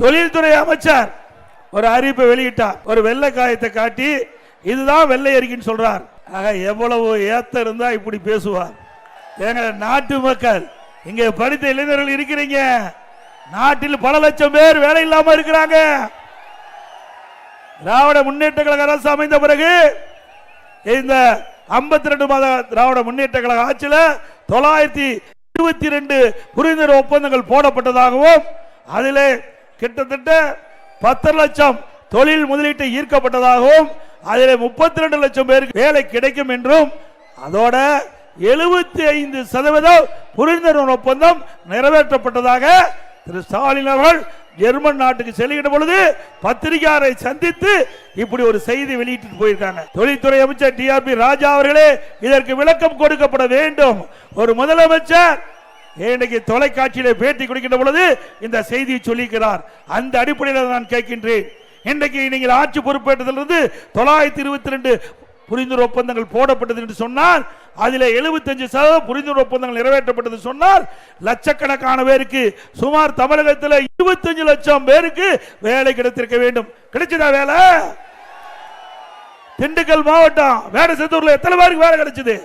தொழில்துறை அமைச்சர் ஒரு அறிவிப்பை வெளியிட்டார். ஒரு வெள்ளை காயத்தை காட்டி இதுதான் வெள்ளை அறிக்கைன்னு சொல்றார். ஆக எவ்வளவு ஏத்த இருந்தா இப்படி பேசுவார். ஏங்க நாட்டு மக்கள் இங்க படித்த இளைஞர்கள் இருக்கிறீங்க. நாட்டில் பல லட்சம் பேர் வேலை இல்லாம இருக்கிறாங்க. திராவிட முன்னேற்ற கழக அரசு அமைந்த பிறகு இந்த 52 ரெண்டு மாத திராவிட முன்னேற்ற கழக ஆட்சியில் தொள்ளாயிரத்தி இருபத்தி ரெண்டு புரிந்துணர்வு ஒப்பந்தங்கள் போடப்பட்டதாகவும் அதிலே கிட்டத்தட்ட பத்து லட்சம் தொழில் முதலீட்டை ஈர்க்கப்பட்டதாகவும் அதில் முப்பத்தி ரெண்டு லட்சம் பேருக்கு வேலை கிடைக்கும் என்றும் அதோட எழுபத்தி ஐந்து சதவீதம் புரிந்துணர்வு ஒப்பந்தம் நிறைவேற்றப்பட்டதாக திரு ஸ்டாலின் அவர்கள் ஜெர்மன் நாட்டுக்கு செல்கின்ற பொழுது பத்திரிகையாளரை சந்தித்து இப்படி ஒரு செய்தி வெளியிட்டு போயிருக்காங்க. தொழில்துறை அமைச்சர் டிஆர்பி ராஜா அவர்களே இதற்கு விளக்கம் கொடுக்கப்பட வேண்டும். ஒரு முதலமைச்சர் இன்னைக்கு தொலைக்காட்சியில பேட்டி கொடுக்கின்ற பொழுது இந்த செய்தியை சொல்லிக்கிறார். அந்த அடிப்படையில் நான் கேட்கின்றேன். இன்றைக்கு நீங்கள் ஆட்சி பொறுப்பேற்றதிலிருந்து தொள்ளாயிரத்தி இருபத்தி ரெண்டு புரிந்துணர்வு ஒப்பந்தங்கள் போடப்பட்டது என்று சொன்னால் அதில் 75% சதவீதம் புரிந்துணர்வு ஒப்பந்தங்கள் நிறைவேற்றப்பட்டது சொன்னால் லட்சக்கணக்கான பேருக்கு சுமார் தமிழகத்தில் 25 லட்சம் பேருக்கு வேலை கிடைத்திருக்க வேண்டும். கிடைச்சதா வேலை? திண்டுக்கல் மாவட்டம் வேடசத்தூர்ல எத்தனை பேருக்கு வேலை கிடைச்சது?